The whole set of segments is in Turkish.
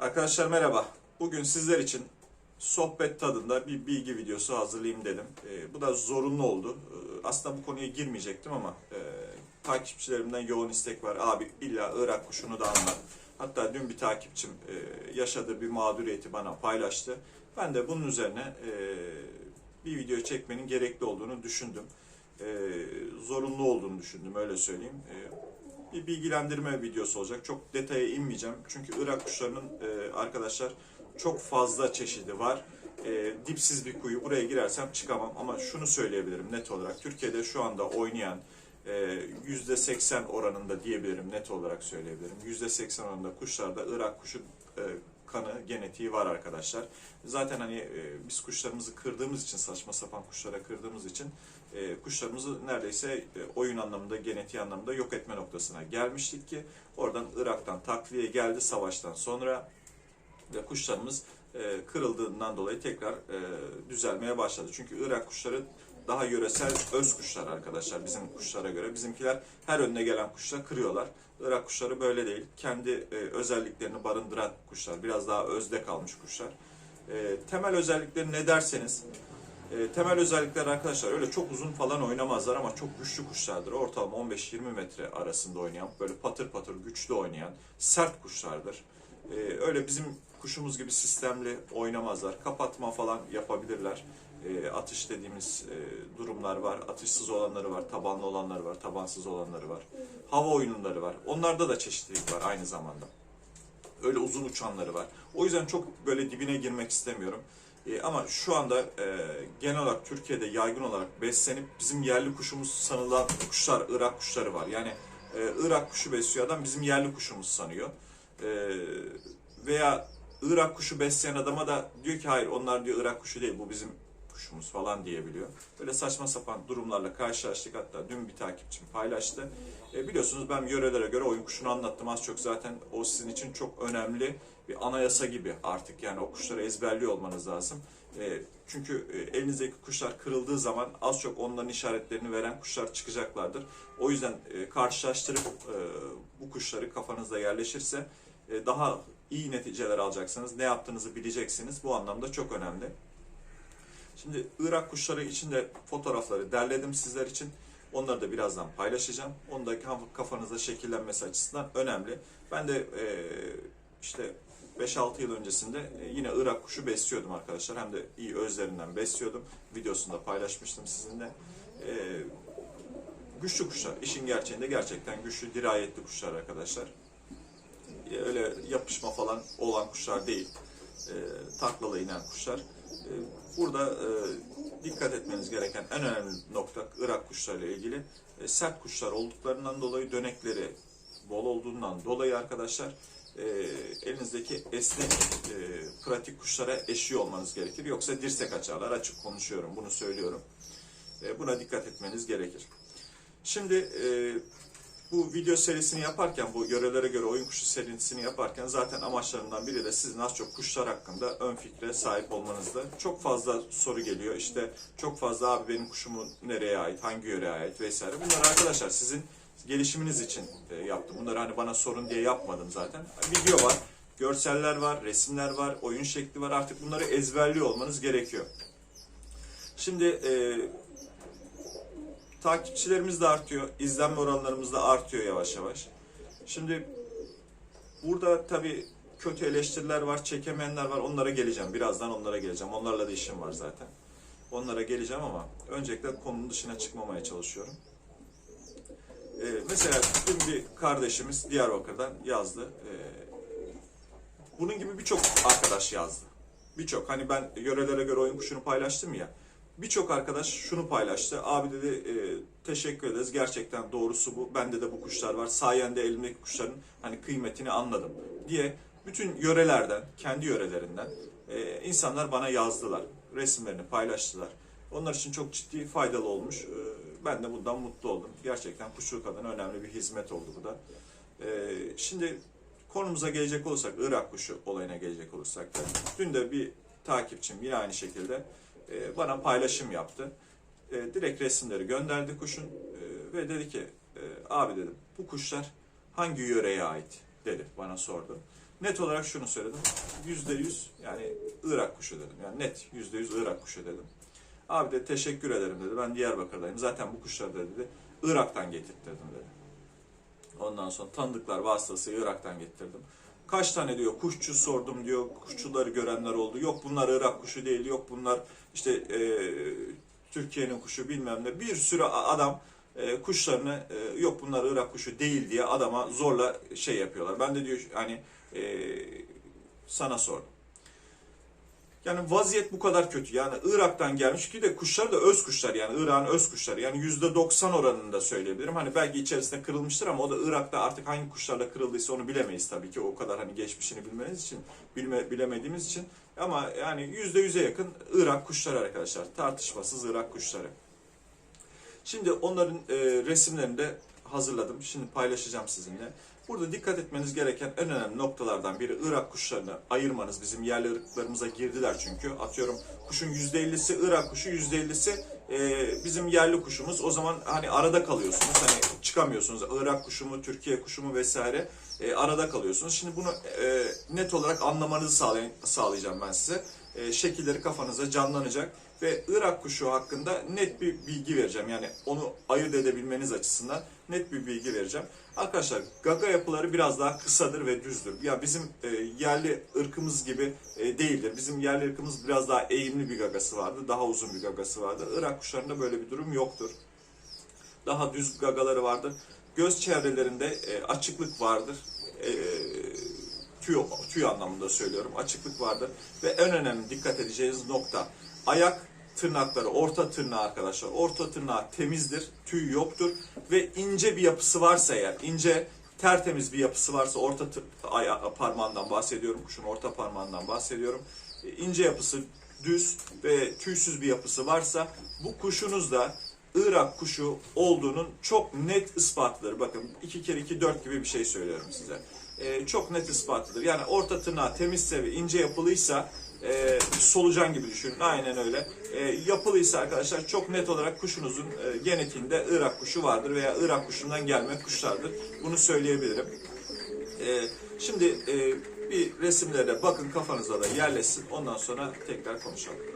Arkadaşlar merhaba. Bugün sizler için sohbet tadında bir bilgi videosu hazırlayayım dedim. Ee, bu da zorunlu oldu. Ee, aslında bu konuya girmeyecektim ama e, takipçilerimden yoğun istek var. Abi illa Irak kuşunu da anlat. Hatta dün bir takipçim e, yaşadığı bir mağduriyeti bana paylaştı. Ben de bunun üzerine e, bir video çekmenin gerekli olduğunu düşündüm. E, zorunlu olduğunu düşündüm öyle söyleyeyim. E, bir bilgilendirme videosu olacak. Çok detaya inmeyeceğim. Çünkü Irak kuşlarının e, arkadaşlar çok fazla çeşidi var. E, dipsiz bir kuyu. Buraya girersem çıkamam. Ama şunu söyleyebilirim net olarak. Türkiye'de şu anda oynayan e, %80 oranında diyebilirim net olarak söyleyebilirim. %80 oranında kuşlarda Irak kuşu e, kanı, genetiği var arkadaşlar. Zaten hani e, biz kuşlarımızı kırdığımız için, saçma sapan kuşlara kırdığımız için e, kuşlarımızı neredeyse e, oyun anlamında, genetiği anlamında yok etme noktasına gelmiştik ki oradan Irak'tan takviye geldi savaştan sonra ve kuşlarımız e, kırıldığından dolayı tekrar e, düzelmeye başladı. Çünkü Irak kuşları daha yöresel öz kuşlar arkadaşlar bizim kuşlara göre. Bizimkiler her önüne gelen kuşla kırıyorlar. Irak kuşları böyle değil. Kendi e, özelliklerini barındıran kuşlar. Biraz daha özde kalmış kuşlar. E, temel özellikleri ne derseniz e, temel özellikler arkadaşlar öyle çok uzun falan oynamazlar ama çok güçlü kuşlardır. Ortalama 15-20 metre arasında oynayan, böyle patır patır güçlü oynayan sert kuşlardır. E, öyle bizim kuşumuz gibi sistemli oynamazlar. Kapatma falan yapabilirler. E, atış dediğimiz e, durumlar var. Atışsız olanları var, tabanlı olanları var, tabansız olanları var. Hava oyunları var. Onlarda da çeşitlilik var aynı zamanda. Öyle uzun uçanları var. O yüzden çok böyle dibine girmek istemiyorum. E, ama şu anda genel olarak Türkiye'de yaygın olarak beslenip bizim yerli kuşumuz sanılan kuşlar, Irak kuşları var. Yani Irak kuşu besliyor adam bizim yerli kuşumuz sanıyor. Veya Irak kuşu besleyen adama da diyor ki hayır onlar diyor Irak kuşu değil bu bizim kuşumuz falan diyebiliyor. Böyle saçma sapan durumlarla karşılaştık hatta dün bir takipçim paylaştı. E, biliyorsunuz ben yörelere göre oyun kuşunu anlattım az çok zaten o sizin için çok önemli bir anayasa gibi artık yani o kuşları ezberliyor olmanız lazım. E, çünkü e, elinizdeki kuşlar kırıldığı zaman az çok onların işaretlerini veren kuşlar çıkacaklardır. O yüzden e, karşılaştırıp e, bu kuşları kafanızda yerleşirse daha iyi neticeler alacaksınız. Ne yaptığınızı bileceksiniz. Bu anlamda çok önemli. Şimdi Irak kuşları için de fotoğrafları derledim sizler için. Onları da birazdan paylaşacağım. Onu da kaf- kafanızda şekillenmesi açısından önemli. Ben de e, işte 5-6 yıl öncesinde e, yine Irak kuşu besliyordum arkadaşlar. Hem de iyi özlerinden besliyordum. Videosunu da paylaşmıştım sizinle. E, güçlü kuşlar. İşin gerçeğinde gerçekten güçlü, dirayetli kuşlar arkadaşlar. E, öyle yapışma falan olan kuşlar değil. E, taklala inen kuşlar. E, burada e, dikkat etmeniz gereken en önemli nokta Irak kuşlarıyla ilgili e, sert kuşlar olduklarından dolayı dönekleri bol olduğundan dolayı arkadaşlar e, elinizdeki esnek e, pratik kuşlara eşiği olmanız gerekir. Yoksa dirsek açarlar. Açık konuşuyorum. Bunu söylüyorum. E, buna dikkat etmeniz gerekir. Şimdi e, bu video serisini yaparken, bu yörelere göre oyun kuşu serisini yaparken zaten amaçlarından biri de sizin az çok kuşlar hakkında ön fikre sahip olmanızda. Çok fazla soru geliyor. İşte çok fazla abi benim kuşumu nereye ait, hangi yöreye ait vesaire. Bunlar arkadaşlar sizin gelişiminiz için e, yaptım. Bunları hani bana sorun diye yapmadım zaten. Video var, görseller var, resimler var, oyun şekli var. Artık bunları ezberliyor olmanız gerekiyor. Şimdi e, takipçilerimiz de artıyor, izlenme oranlarımız da artıyor yavaş yavaş. Şimdi burada tabii kötü eleştiriler var, çekemeyenler var. Onlara geleceğim. Birazdan onlara geleceğim. Onlarla da işim var zaten. Onlara geleceğim ama öncelikle konunun dışına çıkmamaya çalışıyorum. Ee, mesela dün bir kardeşimiz Diyarbakır'dan yazdı. Ee, bunun gibi birçok arkadaş yazdı. Birçok. Hani ben yörelere göre oyun kuşunu paylaştım ya. Birçok arkadaş şunu paylaştı. Abi dedi e, teşekkür ederiz. Gerçekten doğrusu bu. Bende de bu kuşlar var. Sayende elimdeki kuşların hani kıymetini anladım diye bütün yörelerden, kendi yörelerinden e, insanlar bana yazdılar. Resimlerini paylaştılar. Onlar için çok ciddi faydalı olmuş. E, ben de bundan mutlu oldum. Gerçekten kuşçuluk adına önemli bir hizmet oldu bu da. E, şimdi konumuza gelecek olursak, Irak kuşu olayına gelecek olursak dün de bir takipçim yine aynı şekilde e, bana paylaşım yaptı. E, direkt resimleri gönderdi kuşun e, ve dedi ki abi dedim bu kuşlar hangi yöreye ait dedi bana sordu. net olarak şunu söyledim. Yüzde yüz yani Irak kuşu dedim. Yani net yüzde yüz Irak kuşu dedim. Abi de teşekkür ederim dedi. Ben Diyarbakır'dayım. Zaten bu kuşları dedi. Irak'tan getirttirdim dedi. Ondan sonra tanıdıklar vasıtasıyla Irak'tan getirdim. Kaç tane diyor kuşçu sordum diyor. Kuşçuları görenler oldu. Yok bunlar Irak kuşu değil. Yok bunlar işte e, Türkiye'nin kuşu bilmem ne. Bir sürü adam e, kuşlarını e, yok bunlar Irak kuşu değil diye adama zorla şey yapıyorlar. Ben de diyor hani e, sana sordum. Yani vaziyet bu kadar kötü. Yani Irak'tan gelmiş ki de kuşlar da öz kuşlar yani Irak'ın öz kuşları. Yani %90 oranında söyleyebilirim. Hani belki içerisinde kırılmıştır ama o da Irak'ta artık hangi kuşlarla kırıldıysa onu bilemeyiz tabii ki. O kadar hani geçmişini bilmeniz için, bilme, bilemediğimiz için. Ama yani %100'e yakın Irak kuşları arkadaşlar. Tartışmasız Irak kuşları. Şimdi onların e, resimlerini de hazırladım. Şimdi paylaşacağım sizinle. Burada dikkat etmeniz gereken en önemli noktalardan biri Irak kuşlarını ayırmanız. Bizim yerli ırklarımıza girdiler çünkü. Atıyorum kuşun %50'si Irak kuşu, %50'si e, bizim yerli kuşumuz. O zaman hani arada kalıyorsunuz. Hani çıkamıyorsunuz. Irak kuşu mu, Türkiye kuşu mu vesaire e, arada kalıyorsunuz. Şimdi bunu e, net olarak anlamanızı sağlay- sağlayacağım ben size. E, şekilleri kafanıza canlanacak ve Irak kuşu hakkında net bir bilgi vereceğim. Yani onu ayırt edebilmeniz açısından net bir bilgi vereceğim. Arkadaşlar gaga yapıları biraz daha kısadır ve düzdür. Ya bizim e, yerli ırkımız gibi e, değildir. Bizim yerli ırkımız biraz daha eğimli bir gagası vardır. Daha uzun bir gagası vardır. Irak kuşlarında böyle bir durum yoktur. Daha düz gagaları vardır. Göz çevrelerinde e, açıklık vardır. E, tüy, tüy anlamında söylüyorum. Açıklık vardır. Ve en önemli dikkat edeceğiniz nokta ayak tırnakları, orta tırnağı arkadaşlar. Orta tırnağı temizdir, tüy yoktur ve ince bir yapısı varsa eğer, ince tertemiz bir yapısı varsa orta aya- parmağından bahsediyorum, kuşun orta parmağından bahsediyorum. E, ince yapısı düz ve tüysüz bir yapısı varsa bu kuşunuz da Irak kuşu olduğunun çok net ispatıdır. Bakın 2 kere 2 4 gibi bir şey söylüyorum size. E, çok net ispatıdır. Yani orta tırnağı temizse ve ince yapılıysa e, solucan gibi düşünün. Aynen öyle. E, yapılıysa arkadaşlar çok net olarak kuşunuzun e, genetiğinde Irak kuşu vardır veya Irak kuşundan gelme kuşlardır. Bunu söyleyebilirim. E, şimdi e, bir resimlere bakın kafanıza da yerleşsin. Ondan sonra tekrar konuşalım.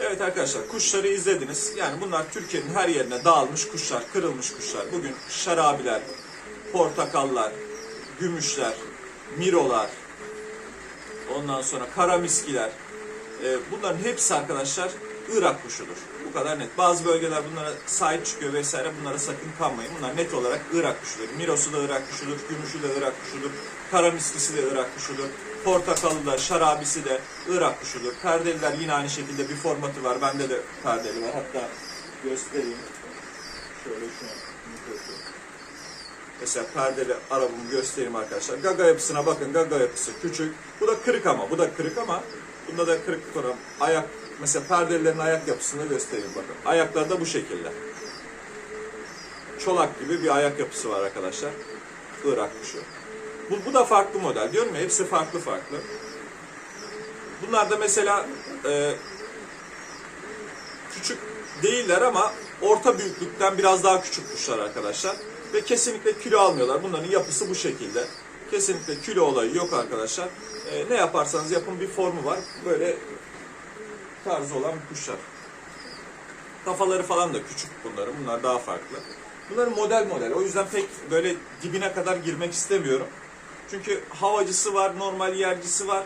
Evet arkadaşlar kuşları izlediniz. Yani bunlar Türkiye'nin her yerine dağılmış kuşlar, kırılmış kuşlar. Bugün şarabiler, portakallar, gümüşler, mirolar, ondan sonra karamiskiler. E, bunların hepsi arkadaşlar Irak kuşudur. Bu kadar net. Bazı bölgeler bunlara sahip çıkıyor vesaire. Bunlara sakın kanmayın. Bunlar net olarak Irak kuşudur. Mirosu da Irak kuşudur. Gümüşü de Irak kuşudur. Karamiskisi de Irak kuşudur. Portakalı da, şarabisi de Irak kuşudur. Perdeliler yine aynı şekilde bir formatı var. Bende de perdeli var. Hatta göstereyim. Şöyle şunu. Mesela perdeli arabamı göstereyim arkadaşlar. Gaga yapısına bakın. Gaga yapısı küçük. Bu da kırık ama. Bu da kırık ama bunda da kırık var. Ayak mesela perdelilerin ayak yapısını göstereyim bakın. Ayaklar da bu şekilde. Çolak gibi bir ayak yapısı var arkadaşlar. Irak kuşu. Bu, bu da farklı model. Diyorum ya hepsi farklı farklı. Bunlar da mesela e, küçük değiller ama orta büyüklükten biraz daha küçük kuşlar arkadaşlar. Ve kesinlikle kilo almıyorlar. Bunların yapısı bu şekilde. Kesinlikle kilo olayı yok arkadaşlar. Ee, ne yaparsanız yapın bir formu var. Böyle tarzı olan kuşlar. Kafaları falan da küçük bunların. Bunlar daha farklı. Bunların model model. O yüzden pek böyle dibine kadar girmek istemiyorum. Çünkü havacısı var, normal yercisi var,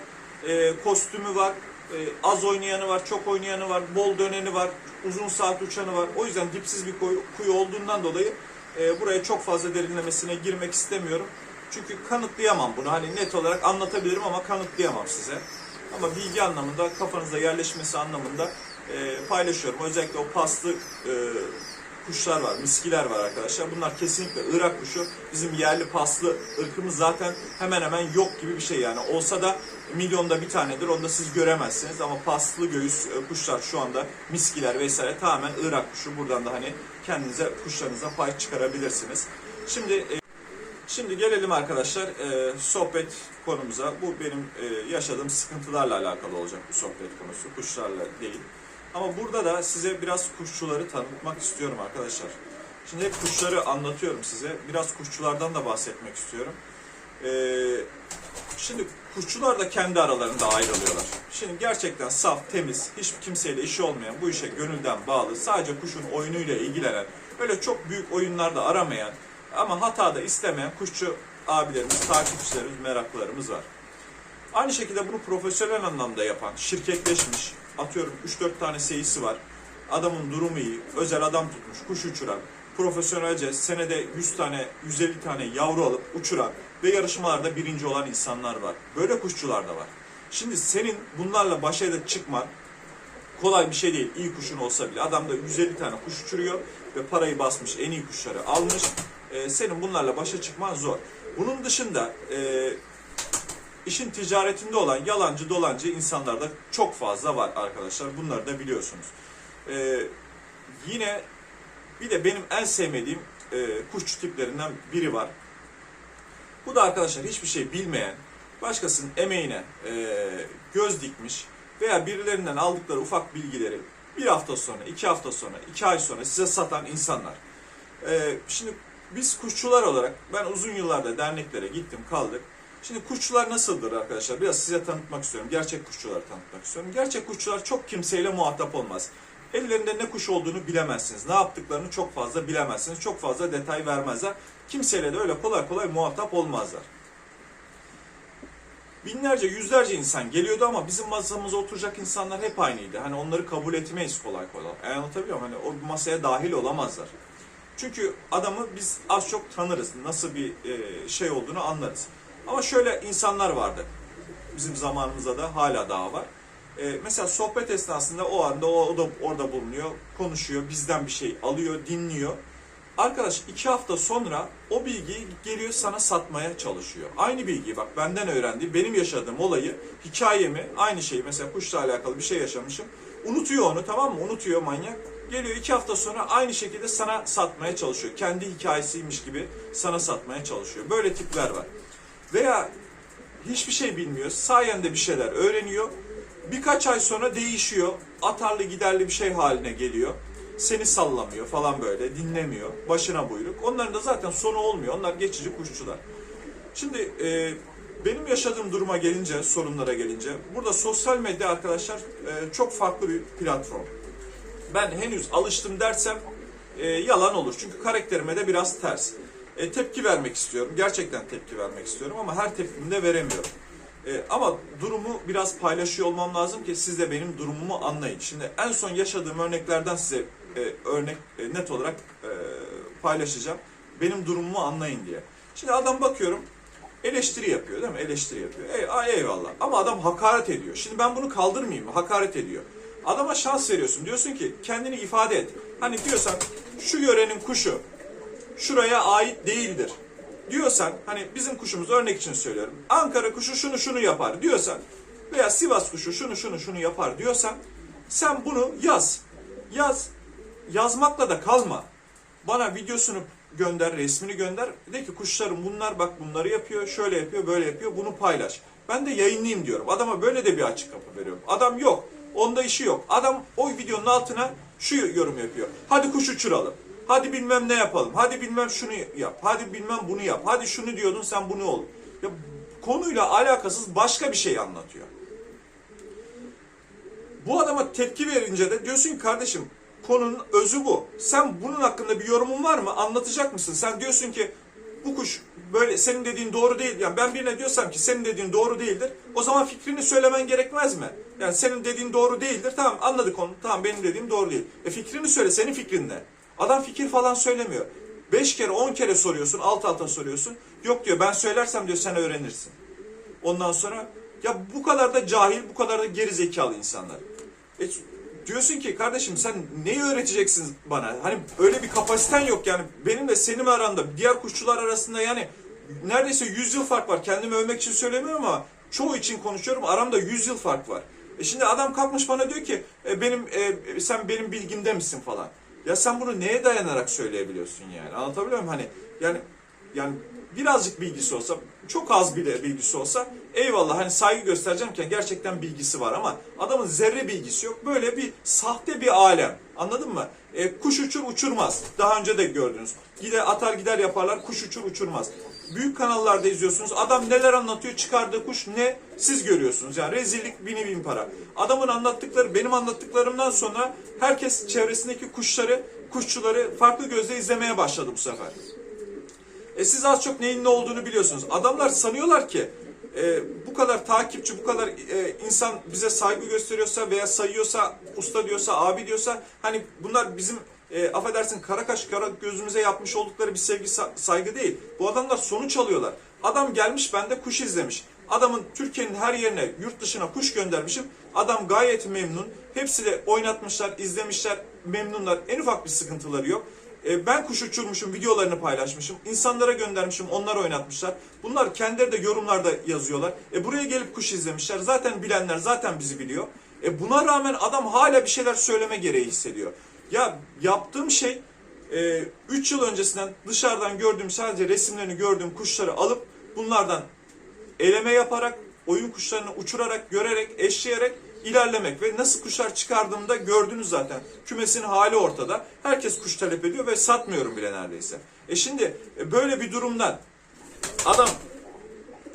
e, kostümü var, e, az oynayanı var, çok oynayanı var, bol döneni var, uzun saat uçanı var. O yüzden dipsiz bir kuyu, kuyu olduğundan dolayı e, buraya çok fazla derinlemesine girmek istemiyorum. Çünkü kanıtlayamam bunu. Hani net olarak anlatabilirim ama kanıtlayamam size. Ama bilgi anlamında, kafanızda yerleşmesi anlamında e, paylaşıyorum. Özellikle o paslı e, kuşlar var, miskiler var arkadaşlar. Bunlar kesinlikle Irak kuşu. Bizim yerli paslı ırkımız zaten hemen hemen yok gibi bir şey yani. Olsa da milyonda bir tanedir. Onu da siz göremezsiniz. Ama paslı göğüs e, kuşlar şu anda miskiler vesaire tamamen Irak kuşu. Buradan da hani kendinize kuşlarınıza pay çıkarabilirsiniz. Şimdi e, Şimdi gelelim arkadaşlar e, sohbet konumuza. Bu benim yaşadığım sıkıntılarla alakalı olacak bu sohbet konusu. Kuşlarla değil. Ama burada da size biraz kuşçuları tanıtmak istiyorum arkadaşlar. Şimdi hep kuşları anlatıyorum size. Biraz kuşçulardan da bahsetmek istiyorum. E, şimdi kuşçular da kendi aralarında ayrılıyorlar. Şimdi gerçekten saf, temiz, hiç kimseyle işi olmayan, bu işe gönülden bağlı, sadece kuşun oyunuyla ilgilenen, öyle çok büyük oyunlarda aramayan, ama hata da istemeyen kuşçu abilerimiz, takipçilerimiz, meraklılarımız var. Aynı şekilde bunu profesyonel anlamda yapan, şirketleşmiş, atıyorum 3-4 tane seyisi var. Adamın durumu iyi, özel adam tutmuş, kuş uçuran, profesyonelce senede 100 tane, 150 tane yavru alıp uçuran ve yarışmalarda birinci olan insanlar var. Böyle kuşçular da var. Şimdi senin bunlarla başa da çıkman kolay bir şey değil. İyi kuşun olsa bile. Adam da 150 tane kuş uçuruyor ve parayı basmış, en iyi kuşları almış. Ee, senin bunlarla başa çıkman zor. Bunun dışında e, işin ticaretinde olan yalancı dolancı insanlar da çok fazla var arkadaşlar. Bunları da biliyorsunuz. Ee, yine bir de benim en sevmediğim e, kuşçu tiplerinden biri var. Bu da arkadaşlar hiçbir şey bilmeyen, başkasının emeğine e, göz dikmiş veya birilerinden aldıkları ufak bilgileri bir hafta sonra, iki hafta sonra, iki ay sonra size satan insanlar. E, şimdi biz kuşçular olarak ben uzun yıllarda derneklere gittim kaldık. Şimdi kuşçular nasıldır arkadaşlar? Biraz size tanıtmak istiyorum. Gerçek kuşçuları tanıtmak istiyorum. Gerçek kuşçular çok kimseyle muhatap olmaz. Ellerinde ne kuş olduğunu bilemezsiniz. Ne yaptıklarını çok fazla bilemezsiniz. Çok fazla detay vermezler. Kimseyle de öyle kolay kolay muhatap olmazlar. Binlerce, yüzlerce insan geliyordu ama bizim masamıza oturacak insanlar hep aynıydı. Hani onları kabul etmeyiz kolay kolay. Yani anlatabiliyor muyum? Hani o masaya dahil olamazlar. Çünkü adamı biz az çok tanırız. Nasıl bir e, şey olduğunu anlarız. Ama şöyle insanlar vardı. Bizim zamanımızda da hala daha var. E, mesela sohbet esnasında o anda o, o da orada bulunuyor, konuşuyor, bizden bir şey alıyor, dinliyor. Arkadaş iki hafta sonra o bilgiyi geliyor sana satmaya çalışıyor. Aynı bilgiyi bak benden öğrendi, benim yaşadığım olayı, hikayemi, aynı şeyi mesela kuşla alakalı bir şey yaşamışım. Unutuyor onu tamam mı? Unutuyor manyak. Geliyor iki hafta sonra aynı şekilde sana satmaya çalışıyor. Kendi hikayesiymiş gibi sana satmaya çalışıyor. Böyle tipler var. Veya hiçbir şey bilmiyor. Sayende bir şeyler öğreniyor. Birkaç ay sonra değişiyor. Atarlı giderli bir şey haline geliyor. Seni sallamıyor falan böyle. Dinlemiyor. Başına buyruk. Onların da zaten sonu olmuyor. Onlar geçici kuşçular. Şimdi e, benim yaşadığım duruma gelince, sorunlara gelince, burada sosyal medya arkadaşlar e, çok farklı bir platform. Ben henüz alıştım dersem e, yalan olur. Çünkü karakterime de biraz ters. E, tepki vermek istiyorum. Gerçekten tepki vermek istiyorum ama her tepkimi de veremiyorum. E, ama durumu biraz paylaşıyor olmam lazım ki siz de benim durumumu anlayın. Şimdi en son yaşadığım örneklerden size e, örnek e, net olarak e, paylaşacağım. Benim durumumu anlayın diye. Şimdi adam bakıyorum eleştiri yapıyor değil mi? Eleştiri yapıyor. Ey, ay eyvallah. Ama adam hakaret ediyor. Şimdi ben bunu kaldırmayayım mı? Hakaret ediyor. Adama şans veriyorsun. Diyorsun ki kendini ifade et. Hani diyorsan şu yörenin kuşu şuraya ait değildir. Diyorsan hani bizim kuşumuz örnek için söylüyorum. Ankara kuşu şunu şunu yapar diyorsan veya Sivas kuşu şunu şunu şunu yapar diyorsan sen bunu yaz. Yaz. Yazmakla da kalma. Bana videosunu gönder, resmini gönder. De ki kuşlarım bunlar bak bunları yapıyor, şöyle yapıyor, böyle yapıyor. Bunu paylaş. Ben de yayınlayayım diyorum. Adama böyle de bir açık kapı veriyorum. Adam yok. Onda işi yok. Adam o videonun altına şu yorum yapıyor. Hadi kuş uçuralım. Hadi bilmem ne yapalım. Hadi bilmem şunu yap. Hadi bilmem bunu yap. Hadi şunu diyordun sen bunu ol. Ya konuyla alakasız başka bir şey anlatıyor. Bu adama tepki verince de diyorsun ki kardeşim konunun özü bu. Sen bunun hakkında bir yorumun var mı? Anlatacak mısın? Sen diyorsun ki bu kuş böyle senin dediğin doğru değil. Yani ben birine diyorsam ki senin dediğin doğru değildir. O zaman fikrini söylemen gerekmez mi? Yani senin dediğin doğru değildir. Tamam anladık onu. Tamam benim dediğim doğru değil. E fikrini söyle. Senin fikrin ne? Adam fikir falan söylemiyor. Beş kere on kere soruyorsun. Alt alta soruyorsun. Yok diyor ben söylersem diyor sen öğrenirsin. Ondan sonra Ya bu kadar da cahil, bu kadar da geri zekalı insanlar. E, diyorsun ki kardeşim sen neyi öğreteceksin bana? Hani öyle bir kapasiten yok yani. Benim de senin aranda, diğer kuşçular arasında yani neredeyse 100 yıl fark var. Kendimi övmek için söylemiyorum ama çoğu için konuşuyorum. Aramda 100 yıl fark var. E şimdi adam kalkmış bana diyor ki e, benim e, sen benim bilgimde misin falan. Ya sen bunu neye dayanarak söyleyebiliyorsun yani? Anlatabiliyor muyum? Hani yani yani birazcık bilgisi olsa, çok az bile bilgisi olsa eyvallah hani saygı göstereceğim ki gerçekten bilgisi var ama adamın zerre bilgisi yok. Böyle bir sahte bir alem. Anladın mı? E, kuş uçur uçurmaz. Daha önce de gördünüz. Gider atar gider yaparlar. Kuş uçur uçurmaz. Büyük kanallarda izliyorsunuz. Adam neler anlatıyor çıkardığı kuş ne siz görüyorsunuz. Yani rezillik bini bin para. Adamın anlattıkları benim anlattıklarımdan sonra herkes çevresindeki kuşları kuşçuları farklı gözle izlemeye başladı bu sefer. E siz az çok neyin ne olduğunu biliyorsunuz. Adamlar sanıyorlar ki e, bu kadar takipçi, bu kadar e, insan bize saygı gösteriyorsa veya sayıyorsa, usta diyorsa, abi diyorsa hani bunlar bizim e, affedersin kara kaş kara gözümüze yapmış oldukları bir sevgi sa- saygı değil. Bu adamlar sonuç alıyorlar. Adam gelmiş bende kuş izlemiş. Adamın Türkiye'nin her yerine yurt dışına kuş göndermişim. Adam gayet memnun. Hepsi de oynatmışlar, izlemişler, memnunlar. En ufak bir sıkıntıları yok. E, ben kuş uçurmuşum, videolarını paylaşmışım. İnsanlara göndermişim, onlar oynatmışlar. Bunlar kendileri de yorumlarda yazıyorlar. E, buraya gelip kuş izlemişler. Zaten bilenler zaten bizi biliyor. E, buna rağmen adam hala bir şeyler söyleme gereği hissediyor. Ya yaptığım şey 3 yıl öncesinden dışarıdan gördüğüm sadece resimlerini gördüğüm kuşları alıp bunlardan eleme yaparak, oyun kuşlarını uçurarak, görerek, eşleyerek ilerlemek ve nasıl kuşlar çıkardığımda gördünüz zaten. Kümesin hali ortada. Herkes kuş talep ediyor ve satmıyorum bile neredeyse. E şimdi e, böyle bir durumdan adam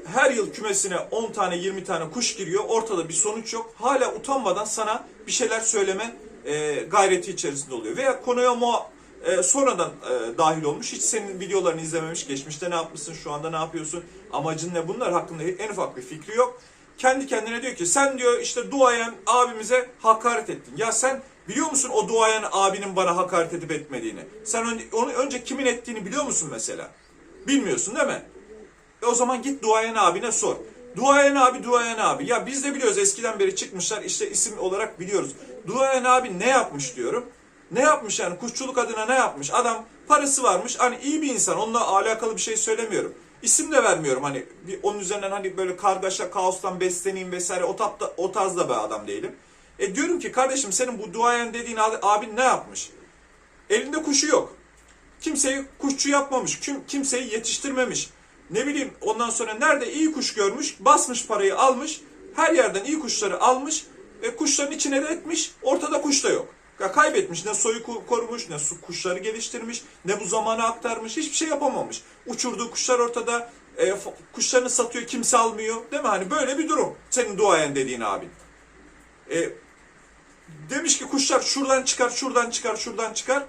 her yıl kümesine 10 tane 20 tane kuş giriyor. Ortada bir sonuç yok. Hala utanmadan sana bir şeyler söyleme e, gayreti içerisinde oluyor. Veya konuya muha e, sonradan e, dahil olmuş. Hiç senin videolarını izlememiş. Geçmişte ne yapmışsın, şu anda ne yapıyorsun, amacın ne bunlar hakkında en ufak bir fikri yok. Kendi kendine diyor ki sen diyor işte duayen abimize hakaret ettin. Ya sen biliyor musun o duayen abinin bana hakaret edip etmediğini? Sen önce, onu önce kimin ettiğini biliyor musun mesela? Bilmiyorsun değil mi? E o zaman git duayen abine sor. Duayen abi, duayen abi. Ya biz de biliyoruz eskiden beri çıkmışlar işte isim olarak biliyoruz. Duayen abi ne yapmış diyorum. Ne yapmış yani kuşçuluk adına ne yapmış? Adam parası varmış hani iyi bir insan onunla alakalı bir şey söylemiyorum. İsim de vermiyorum hani bir, onun üzerinden hani böyle kargaşa kaostan besleneyim vesaire o, tapta, o tarzda bir adam değilim. E diyorum ki kardeşim senin bu duayen dediğin abi- abin ne yapmış? Elinde kuşu yok. Kimseyi kuşçu yapmamış. Kim, kimseyi yetiştirmemiş. Ne bileyim ondan sonra nerede iyi kuş görmüş, basmış parayı almış. Her yerden iyi kuşları almış. E, kuşların içine de etmiş. Ortada kuş da yok. Ya kaybetmiş. Ne soyu korumuş, ne su kuşları geliştirmiş, ne bu zamanı aktarmış. Hiçbir şey yapamamış. Uçurduğu kuşlar ortada. E, kuşlarını satıyor, kimse almıyor. Değil mi? Hani böyle bir durum. Senin duayen dediğin abin. E, demiş ki kuşlar şuradan çıkar, şuradan çıkar, şuradan çıkar.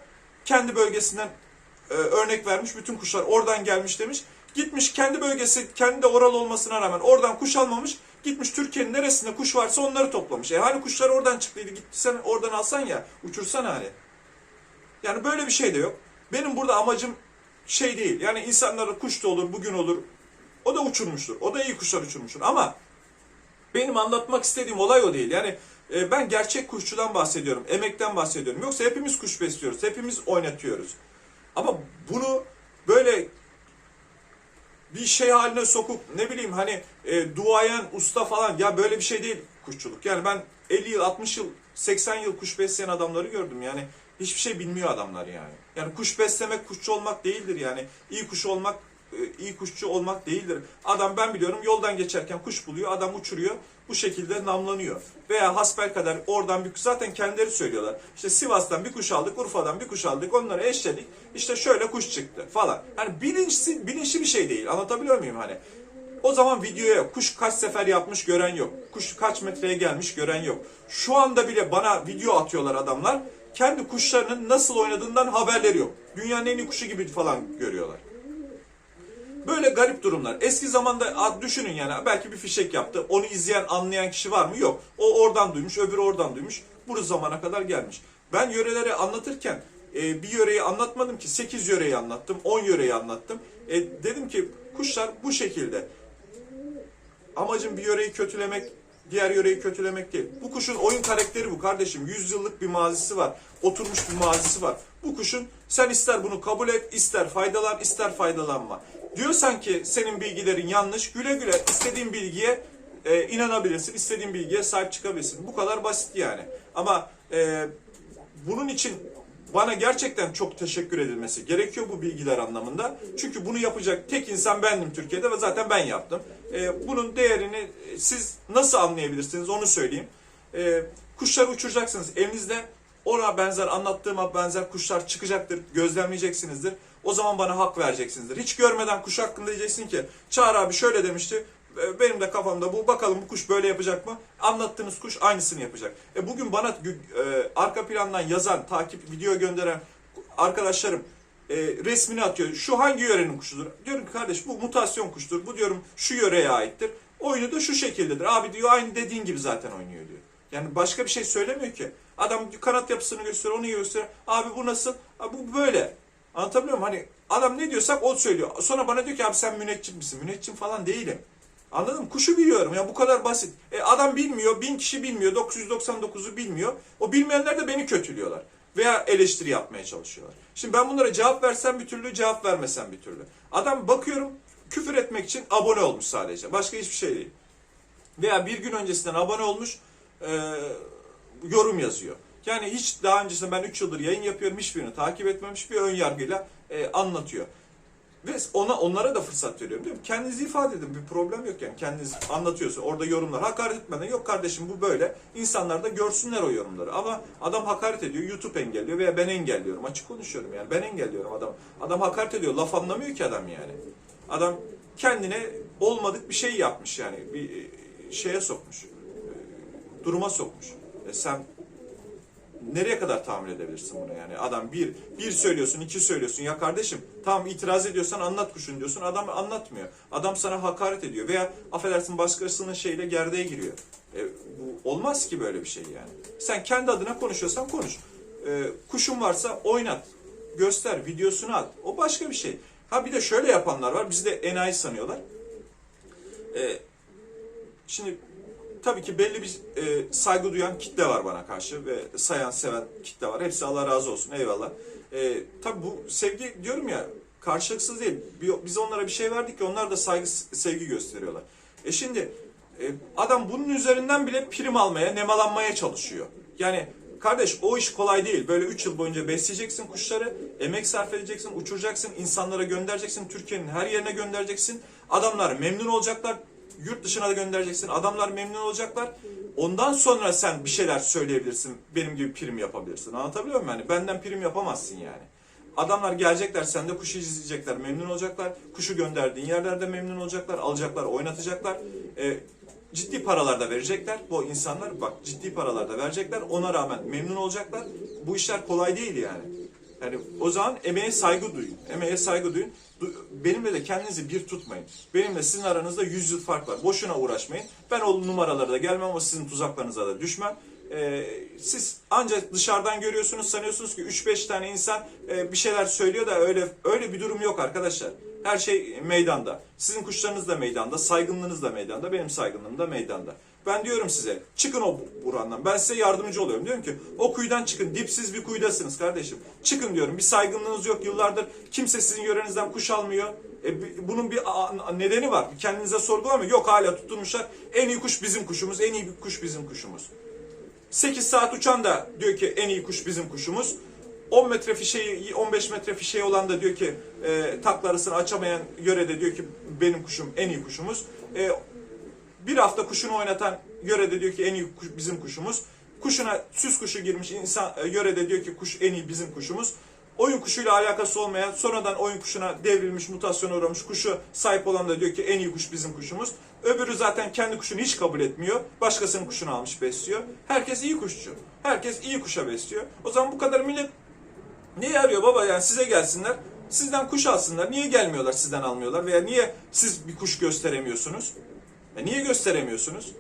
Kendi bölgesinden e, örnek vermiş. Bütün kuşlar oradan gelmiş demiş. Gitmiş kendi bölgesi, kendi de oral olmasına rağmen oradan kuş almamış. Gitmiş Türkiye'nin neresinde kuş varsa onları toplamış. E hani kuşlar oradan çıktıydı. Gitti sen oradan alsan ya. Uçursan hani. Yani böyle bir şey de yok. Benim burada amacım şey değil. Yani insanlara kuş da olur, bugün olur. O da uçurmuştur. O da iyi kuşlar uçurmuştur. Ama benim anlatmak istediğim olay o değil. Yani e, ben gerçek kuşçudan bahsediyorum. Emekten bahsediyorum. Yoksa hepimiz kuş besliyoruz. Hepimiz oynatıyoruz. Ama bunu böyle bir şey haline sokup ne bileyim hani e, duayen usta falan ya böyle bir şey değil kuşçuluk. Yani ben 50 yıl 60 yıl 80 yıl kuş besleyen adamları gördüm yani hiçbir şey bilmiyor adamlar yani. Yani kuş beslemek kuşçu olmak değildir yani iyi kuş olmak iyi kuşçu olmak değildir. Adam ben biliyorum yoldan geçerken kuş buluyor adam uçuruyor bu şekilde namlanıyor. Veya hasbel kadar oradan bir kuş zaten kendileri söylüyorlar. İşte Sivas'tan bir kuş aldık, Urfa'dan bir kuş aldık, onları eşledik. İşte şöyle kuş çıktı falan. Hani bilinçli, bilinçli bir şey değil. Anlatabiliyor muyum hani? O zaman videoya kuş kaç sefer yapmış gören yok. Kuş kaç metreye gelmiş gören yok. Şu anda bile bana video atıyorlar adamlar. Kendi kuşlarının nasıl oynadığından haberleri yok. Dünyanın en iyi kuşu gibi falan görüyorlar. Böyle garip durumlar. Eski zamanda düşünün yani belki bir fişek yaptı. Onu izleyen, anlayan kişi var mı? Yok. O oradan duymuş, öbürü oradan duymuş. Bu zamana kadar gelmiş. Ben yöreleri anlatırken e, bir yöreyi anlatmadım ki. 8 yöreyi anlattım, 10 yöreyi anlattım. E, dedim ki kuşlar bu şekilde. amacım bir yöreyi kötülemek, diğer yöreyi kötülemek değil. Bu kuşun oyun karakteri bu kardeşim. Yüzyıllık bir mazisi var. Oturmuş bir mazisi var. Bu kuşun sen ister bunu kabul et, ister faydalan, ister faydalanma. Diyorsan ki senin bilgilerin yanlış, güle güle istediğin bilgiye e, inanabilirsin, istediğin bilgiye sahip çıkabilirsin. Bu kadar basit yani. Ama e, bunun için bana gerçekten çok teşekkür edilmesi gerekiyor bu bilgiler anlamında. Çünkü bunu yapacak tek insan bendim Türkiye'de ve zaten ben yaptım. Ee, bunun değerini e, siz nasıl anlayabilirsiniz onu söyleyeyim. Ee, kuşları uçuracaksınız. Elinizde ona benzer anlattığıma benzer kuşlar çıkacaktır. Gözlemleyeceksinizdir. O zaman bana hak vereceksinizdir. Hiç görmeden kuş hakkında diyeceksin ki Çağrı abi şöyle demişti. E, Benim de kafamda bu. Bakalım bu kuş böyle yapacak mı? Anlattığınız kuş aynısını yapacak. E bugün bana e, arka plandan yazan, takip, video gönderen arkadaşlarım e, resmini atıyor. Şu hangi yörenin kuşudur? Diyorum ki kardeş bu mutasyon kuştur. Bu diyorum şu yöreye aittir. Oyunu da şu şekildedir. Abi diyor aynı dediğin gibi zaten oynuyor diyor. Yani başka bir şey söylemiyor ki. Adam kanat yapısını gösteriyor, onu gösteriyor. Abi bu nasıl? Abi bu böyle. Anlatabiliyor muyum? Hani adam ne diyorsak o söylüyor. Sonra bana diyor ki abi sen müneccim misin? Müneccim falan değilim. Anladın mı? Kuşu biliyorum ya bu kadar basit. E, adam bilmiyor, bin kişi bilmiyor, 999'u bilmiyor. O bilmeyenler de beni kötülüyorlar. Veya eleştiri yapmaya çalışıyorlar. Şimdi ben bunlara cevap versem bir türlü, cevap vermesem bir türlü. Adam bakıyorum küfür etmek için abone olmuş sadece. Başka hiçbir şey değil. Veya bir gün öncesinden abone olmuş, e, yorum yazıyor. Yani hiç daha öncesinde ben 3 yıldır yayın yapıyorum, hiçbirini takip etmemiş bir ön yargıyla e, anlatıyor. Ve ona onlara da fırsat veriyorum mi? Kendinizi ifade edin. Bir problem yok yani. Kendiniz anlatıyorsun. Orada yorumlar. Hakaret etmeden yok kardeşim bu böyle. İnsanlar da görsünler o yorumları. Ama adam hakaret ediyor. YouTube engelliyor veya ben engelliyorum. Açık konuşuyorum yani. Ben engelliyorum adam. Adam hakaret ediyor. Laf anlamıyor ki adam yani. Adam kendine olmadık bir şey yapmış yani. Bir e, şeye sokmuş. E, Duruma sokmuş. E sen nereye kadar tahammül edebilirsin bunu yani? Adam bir, bir söylüyorsun, iki söylüyorsun. Ya kardeşim tamam itiraz ediyorsan anlat kuşun diyorsun. Adam anlatmıyor. Adam sana hakaret ediyor. Veya affedersin başkasının şeyle gerdeğe giriyor. E, bu olmaz ki böyle bir şey yani. Sen kendi adına konuşuyorsan konuş. E, kuşun varsa oynat. Göster, videosunu at. O başka bir şey. Ha bir de şöyle yapanlar var. Bizi de enayi sanıyorlar. E, şimdi tabii ki belli bir e, saygı duyan kitle var bana karşı ve sayan seven kitle var. Hepsi Allah razı olsun eyvallah. E, tabii bu sevgi diyorum ya karşılıksız değil. Biz onlara bir şey verdik ki onlar da saygı sevgi gösteriyorlar. E şimdi e, adam bunun üzerinden bile prim almaya, nemalanmaya çalışıyor. Yani kardeş o iş kolay değil. Böyle 3 yıl boyunca besleyeceksin kuşları, emek sarf edeceksin, uçuracaksın, insanlara göndereceksin, Türkiye'nin her yerine göndereceksin. Adamlar memnun olacaklar, yurt dışına da göndereceksin. Adamlar memnun olacaklar. Ondan sonra sen bir şeyler söyleyebilirsin. Benim gibi prim yapabilirsin. Anlatabiliyor muyum? Yani benden prim yapamazsın yani. Adamlar gelecekler, sende kuşu izleyecekler, memnun olacaklar. Kuşu gönderdiğin yerlerde memnun olacaklar, alacaklar, oynatacaklar. Ee, ciddi paralar da verecekler. Bu insanlar bak ciddi paralar da verecekler. Ona rağmen memnun olacaklar. Bu işler kolay değil yani. Yani o zaman emeğe saygı duyun. Emeğe saygı duyun. Du- Benimle de kendinizi bir tutmayın. Benimle sizin aranızda 100 yıl fark var. Boşuna uğraşmayın. Ben o numaralara da gelmem ama sizin tuzaklarınıza da düşmem. Ee, siz ancak dışarıdan görüyorsunuz sanıyorsunuz ki 3-5 tane insan e, bir şeyler söylüyor da öyle öyle bir durum yok arkadaşlar. Her şey meydanda. Sizin kuşlarınız da meydanda, saygınlığınız da meydanda, benim saygınlığım da meydanda. Ben diyorum size çıkın o burandan. Ben size yardımcı oluyorum. Diyorum ki o kuyudan çıkın. Dipsiz bir kuyudasınız kardeşim. Çıkın diyorum. Bir saygınlığınız yok. Yıllardır kimse sizin yörenizden kuş almıyor. E, bunun bir nedeni var. Kendinize sorgulamıyor. Yok hala tutulmuşlar. En iyi kuş bizim kuşumuz. En iyi kuş bizim kuşumuz. 8 saat uçan da diyor ki en iyi kuş bizim kuşumuz. 10 metre fişeği, 15 metre fişeği olan da diyor ki e, taklarısını açamayan yörede diyor ki benim kuşum en iyi kuşumuz. E, bir hafta kuşunu oynatan yörede diyor ki en iyi kuş, bizim kuşumuz. Kuşuna süs kuşu girmiş insan e, yörede diyor ki kuş en iyi bizim kuşumuz. Oyun kuşuyla alakası olmayan sonradan oyun kuşuna devrilmiş mutasyona uğramış kuşu sahip olan da diyor ki en iyi kuş bizim kuşumuz. Öbürü zaten kendi kuşunu hiç kabul etmiyor. Başkasının kuşunu almış besliyor. Herkes iyi kuşçu. Herkes iyi kuşa besliyor. O zaman bu kadar millet Niye arıyor baba yani size gelsinler. Sizden kuş alsınlar. Niye gelmiyorlar sizden almıyorlar? Veya niye siz bir kuş gösteremiyorsunuz? E niye gösteremiyorsunuz?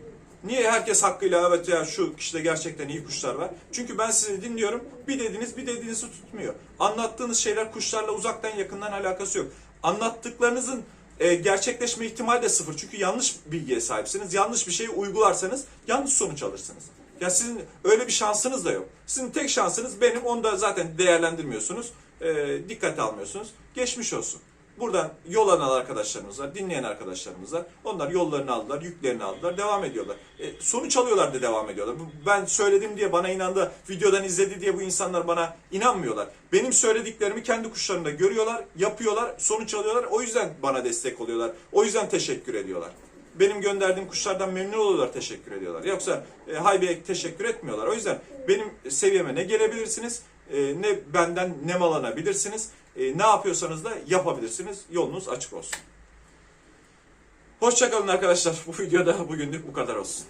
Niye herkes hakkıyla evet ya şu kişide gerçekten iyi kuşlar var? Çünkü ben sizi dinliyorum. Bir dediğiniz bir dediğinizi tutmuyor. Anlattığınız şeyler kuşlarla uzaktan yakından alakası yok. Anlattıklarınızın e, gerçekleşme ihtimali de sıfır. Çünkü yanlış bilgiye sahipsiniz. Yanlış bir şeyi uygularsanız yanlış sonuç alırsınız. Ya sizin öyle bir şansınız da yok. Sizin tek şansınız benim. Onu da zaten değerlendirmiyorsunuz. E, dikkate almıyorsunuz. Geçmiş olsun. Buradan yol alan arkadaşlarımız var, dinleyen arkadaşlarımız var. Onlar yollarını aldılar, yüklerini aldılar, devam ediyorlar. E, sonuç alıyorlar da devam ediyorlar. Ben söyledim diye bana inandı, videodan izledi diye bu insanlar bana inanmıyorlar. Benim söylediklerimi kendi kuşlarında görüyorlar, yapıyorlar, sonuç alıyorlar. O yüzden bana destek oluyorlar. O yüzden teşekkür ediyorlar. Benim gönderdiğim kuşlardan memnun oluyorlar, teşekkür ediyorlar. Yoksa e, Haybe'ye teşekkür etmiyorlar. O yüzden benim seviyeme ne gelebilirsiniz, e, ne benden nem alabilirsiniz. E, ne yapıyorsanız da yapabilirsiniz. Yolunuz açık olsun. Hoşçakalın arkadaşlar. Bu videoda bugünlük bu kadar olsun.